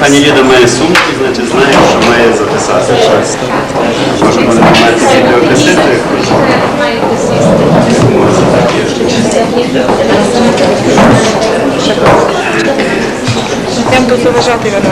Пані Ліда має сумки, значить знає, що має записати щось. Може, вони мають відеокасети. Може, так. Я буду заважати Іван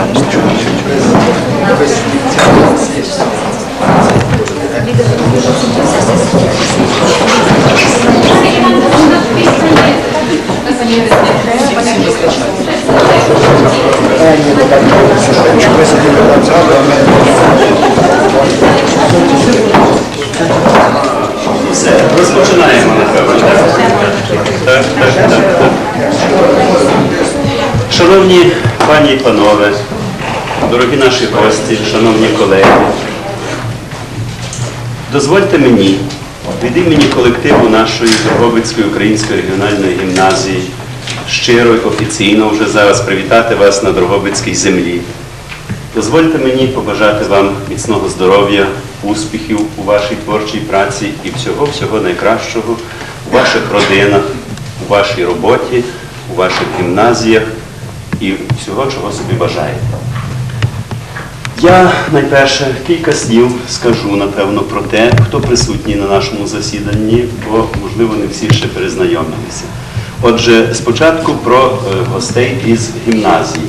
Шановні пані і панове, дорогі наші гості, шановні колеги, дозвольте мені від імені колективу нашої Дрогобицької української регіональної гімназії щиро і офіційно вже зараз привітати вас на Дрогобицькій землі. Дозвольте мені побажати вам міцного здоров'я, успіхів у вашій творчій праці і всього-всього найкращого ваших родинах, у вашій роботі, у ваших гімназіях і всього, чого собі бажаєте. Я найперше кілька слів скажу, напевно, про те, хто присутній на нашому засіданні, бо, можливо, не всі ще перезнайомилися. Отже, спочатку про е, гостей із гімназії.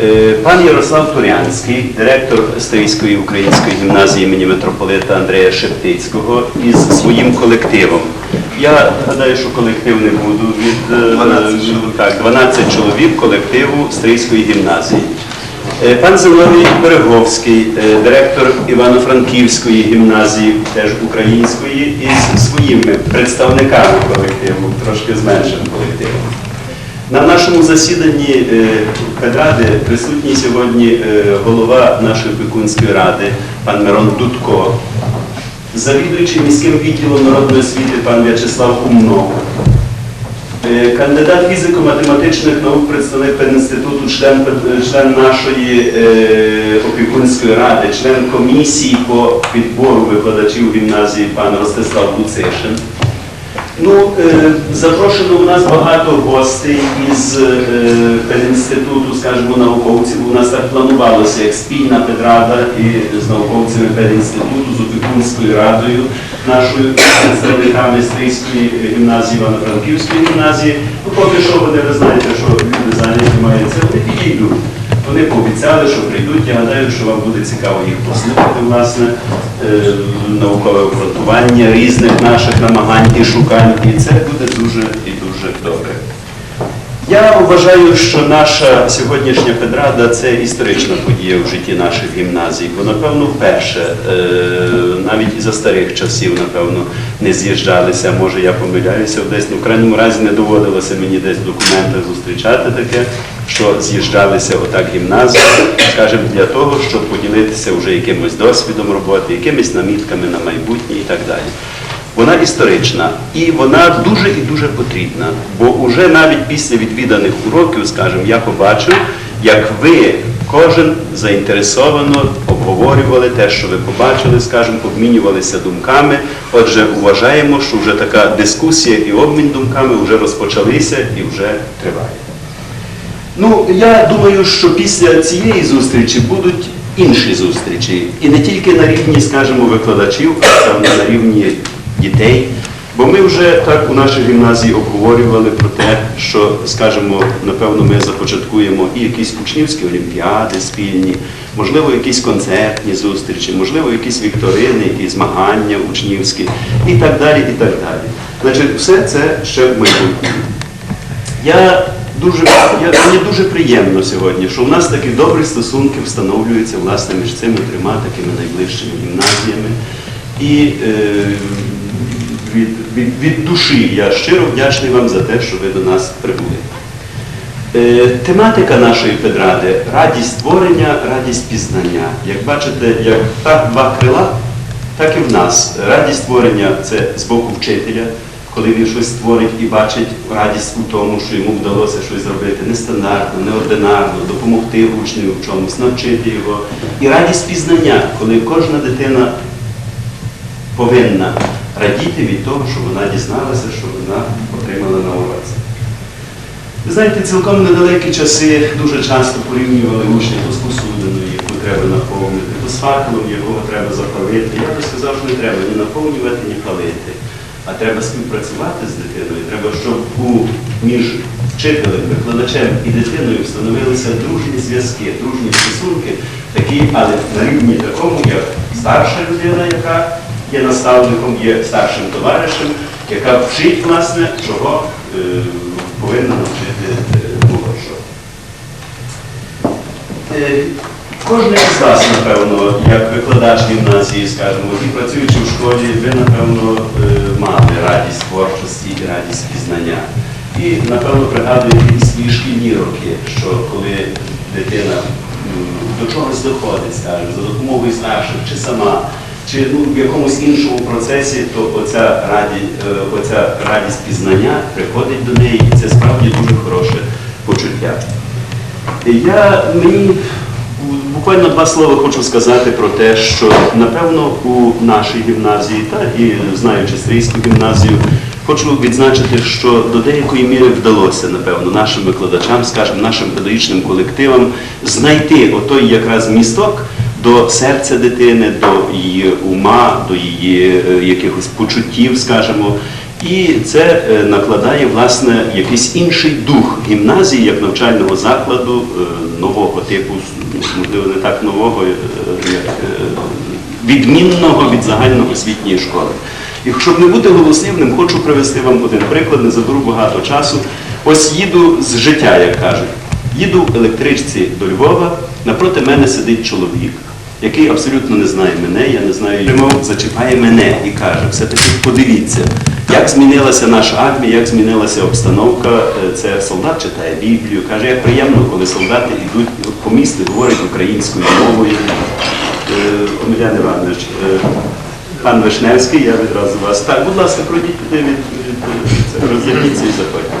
Е, Пан Ярослав Турянський, директор Стрийської української гімназії імені митрополита Андрея Шептицького із своїм колективом. Я гадаю, що колектив не буду від е, 12 так, 12 чоловік колективу Стрийської гімназії. Е, Пан Зиновій Береговський, е, директор Івано-Франківської гімназії, теж української, із своїми представниками колективу, трошки зменшим колективом. На нашому засіданні е, педради присутній сьогодні е, голова нашої опікунської ради, пан Мирон Дудко, завідуючий міським відділом народної освіти пан В'ячеслав Умнов, Е, Кандидат фізико-математичних наук, представник пединституту, член, член нашої е, опікунської ради, член комісії по підбору викладачів гімназії пан Ростислав Луцишин. Ну, е, запрошено у нас багато гостей із е, пединституту, скажімо, науковців. У нас так планувалося, як спільна педрада і з науковцями пединституту, з опікунською радою, нашою представниками Стрийської гімназії, Івано-Франківської гімназії. Ну, поки що вони, ви знаєте, що люди зайняті маються, вони підійдуть. Вони пообіцяли, що прийдуть. Я гадаю, що вам буде цікаво їх послухати, власне, е, наукове обґрунтування різних наших намагань і шукань. І це буде дуже і дуже добре. Я вважаю, що наша сьогоднішня педрада це історична подія в житті наших гімназій, бо напевно вперше, е, навіть і за старих часів, напевно, не з'їжджалися. Може, я помиляюся десь, ну в крайньому разі не доводилося мені десь в документах зустрічати таке, що з'їжджалися отак гімназії, скажімо, для того, щоб поділитися вже якимось досвідом роботи, якимись намітками на майбутнє і так далі. Вона історична і вона дуже і дуже потрібна. Бо вже навіть після відвіданих уроків, скажімо, я побачив, як ви кожен заінтересовано обговорювали те, що ви побачили, скажімо, обмінювалися думками. Отже, вважаємо, що вже така дискусія і обмін думками вже розпочалися і вже триває. Ну, я думаю, що після цієї зустрічі будуть інші зустрічі. І не тільки на рівні, скажімо, викладачів, а саме на рівні дітей. Бо ми вже так у нашій гімназії обговорювали про те, що, скажімо, напевно, ми започаткуємо і якісь учнівські олімпіади спільні, можливо, якісь концертні зустрічі, можливо, якісь вікторини і змагання учнівські, і так далі, і так далі. Значить, все це ще в майбутньому. Я дуже, я, мені дуже приємно сьогодні, що у нас такі добрі стосунки встановлюються власне між цими трьома такими найближчими гімназіями. І е, від, від, від душі я щиро вдячний вам за те, що ви до нас прибули. Е, тематика нашої педради радість творення, радість пізнання. Як бачите, як так два крила, так і в нас. Радість творення це з боку вчителя, коли він щось створить і бачить радість у тому, що йому вдалося щось зробити нестандартно, неординарно, допомогти учню в чомусь, навчити його. І радість пізнання, коли кожна дитина повинна радіти від того, що вона дізналася, що вона отримала на уроці. Ви знаєте, цілком недалекі часи дуже часто порівнювали учня то з посудиною, яку треба наповнити, з факелом, якого треба запалити. Я би сказав, що не треба ні наповнювати, ні палити. А треба співпрацювати з дитиною. Треба, щоб у між вчителем, викладачем і дитиною встановилися дружні зв'язки, дружні стосунки, такі, але на рівні такому, як старша людина, яка є наставником, є старшим товаришем, яка вчить, власне, чого е, повинна навчити молодшого. Е, Кожен із вас, напевно, як викладач гімназії, скажімо, і працюючи в школі, ви, напевно, е, мали радість творчості і радість пізнання. І, напевно, пригадуєте свої шкільні роки, що коли дитина до чогось доходить, скажімо, за допомогою старших чи сама, чи ну, в якомусь іншому процесі, то оця, раді, е, оця радість пізнання приходить до неї, і це справді дуже хороше почуття. Я мені буквально два слова хочу сказати про те, що напевно у нашій гімназії, та і знаючи стрійську гімназію, хочу відзначити, що до деякої міри вдалося, напевно, нашим викладачам, скажімо, нашим педагогічним колективам знайти отой якраз місток до серця дитини, до її ума, до її е, якихось почуттів, скажімо. І це е, накладає власне якийсь інший дух гімназії як навчального закладу е, нового типу, можливо, не так нового, е, як е, відмінного від загальноосвітньої школи. І щоб не бути голослівним, хочу привести вам один приклад, не заберу багато часу. Ось їду з життя, як кажуть. Їду в електричці до Львова, напроти мене сидить чоловік, який абсолютно не знає мене, я не знаю його, зачіпає мене і каже, все-таки подивіться, як змінилася наша армія, як змінилася обстановка. Е, Це солдат читає Біблію, каже, як приємно, коли солдати йдуть по місту, говорять українською мовою. Е, Омелян Іванович, е, пан Вишневський, я відразу вас. Так, будь ласка, пройдіть туди від, від і заходьте.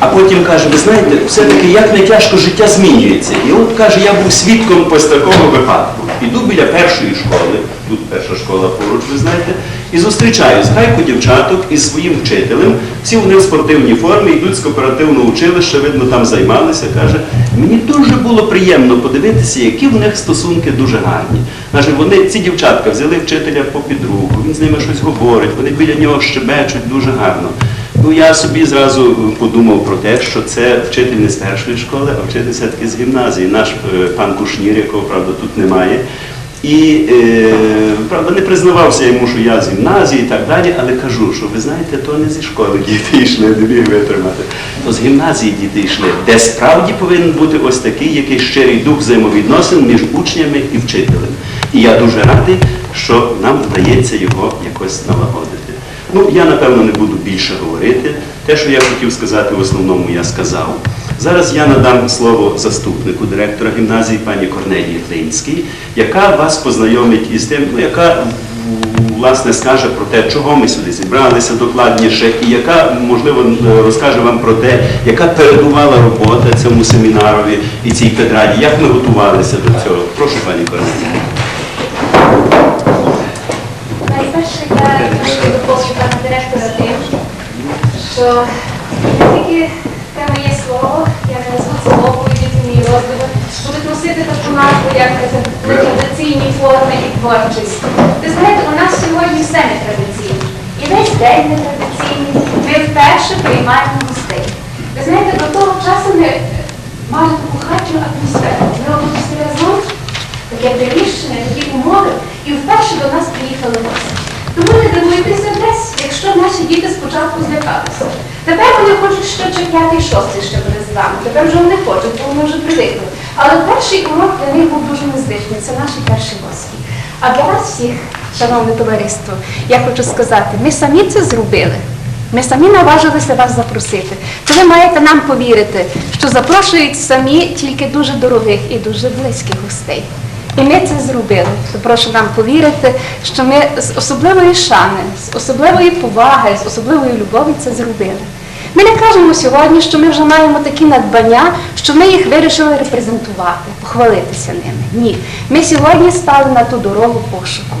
А потім каже, ви знаєте, все-таки як не тяжко життя змінюється. І от каже, я був свідком ось такого випадку. Іду біля першої школи, тут перша школа поруч, ви знаєте, і зустрічаю зграйку дівчаток із своїм вчителем. Всі вони в спортивній формі, йдуть з кооперативного училища, видно, там займалися. Каже, мені дуже було приємно подивитися, які в них стосунки дуже гарні. Каже, вони, ці дівчатка взяли вчителя по підруку, він з ними щось говорить, вони біля нього щебечуть дуже гарно. Ну, я собі зразу подумав про те, що це вчитель не з першої школи, а вчитель все-таки з гімназії. Наш е, пан Кушнір, якого, правда, тут немає. І, е, правда, не признавався йому, що я з гімназії і так далі, але кажу, що ви знаєте, то не зі школи діти йшли, не міг витримати. То з гімназії діти йшли, де справді повинен бути ось такий якийсь щирий дух взаємовідносин між учнями і вчителем. І я дуже радий, що нам вдається його якось налагодити. Ну, я напевно не буду більше говорити. Те, що я хотів сказати, в основному я сказав. Зараз я надам слово заступнику директора гімназії пані Корнелії Клинській, яка вас познайомить із тим, ну, яка власне скаже про те, чого ми сюди зібралися докладніше, і яка, можливо, розкаже вам про те, яка передувала робота цьому семінарові і цій педраді, як ми готувалися до цього. Прошу, пані Корнелія. Найперше я хочу доповнити пана директора тим, що не тільки те моє слово, я не назву це мовою, діти мій розділ, будуть носити таку назву, як традиційні форми і творчість. Ви знаєте, у нас сьогодні все не традиційне. І весь день не традиційний. Ми вперше приймаємо гостей. Ви знаєте, до того часу ми е, мали таку хатню атмосферу. Ми робимо всі разом таке приміщення, такі умови, і вперше до нас приїхали гості. Тому не дивуйтеся десь, якщо наші діти спочатку злякалися. Тепер вони хочуть ще п'ятий, шостий буде з нами. Тепер вже вони хочуть, бо вони вже привикли. Але перший урок для них був дуже незвичний. Це наші перші гості. А для вас всіх, шановне товариство, я хочу сказати, ми самі це зробили. Ми самі наважилися вас запросити. То ви маєте нам повірити, що запрошують самі тільки дуже дорогих і дуже близьких гостей. І ми це зробили. То прошу нам повірити, що ми з особливої шани, з особливої поваги, з особливої любові це зробили. Ми не кажемо сьогодні, що ми вже маємо такі надбання, що ми їх вирішили репрезентувати, похвалитися ними. Ні. Ми сьогодні стали на ту дорогу пошуку.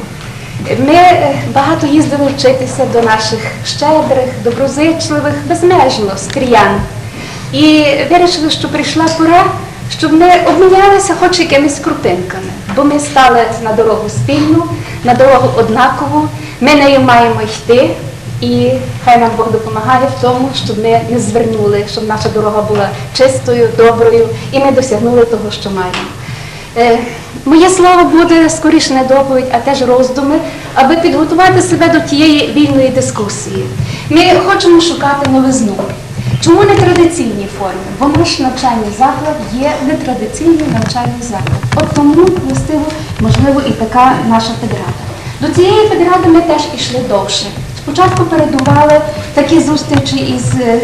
Ми е, багато їздили вчитися до наших щедрих, доброзичливих, безмежно стріян. І вирішили, що прийшла пора, щоб ми обмінялися хоч якимись крупинками, бо ми стали на дорогу спільну, на дорогу однакову, ми нею маємо йти, і хай нам Бог допомагає в тому, щоб ми не звернули, щоб наша дорога була чистою, доброю, і ми досягнули того, що маємо. Е, Моє слово буде скоріше не доповідь, а теж роздуми, аби підготувати себе до тієї вільної дискусії. Ми хочемо шукати новизну. Чому не традиційні форми? Бо наш навчальний заклад є нетрадиційний навчальний заклад. От тому властиво, можливо, і така наша педрада. До цієї педради ми теж ішли довше. Спочатку передували такі зустрічі із е,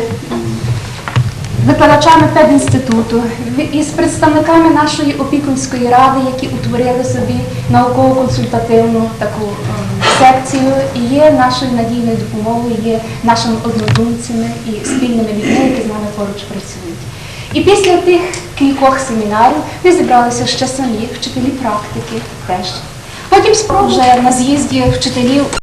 викладачами педінституту, в- із представниками нашої опікунської ради, які утворили собі науково-консультативну таку ем, секцію, і є нашою надійною допомогою, є нашими однодумцями і спільними людьми, які з нами поруч працюють. І після тих кількох семінарів ми зібралися ще самі, вчителі практики теж. Потім спробували на з'їзді вчителів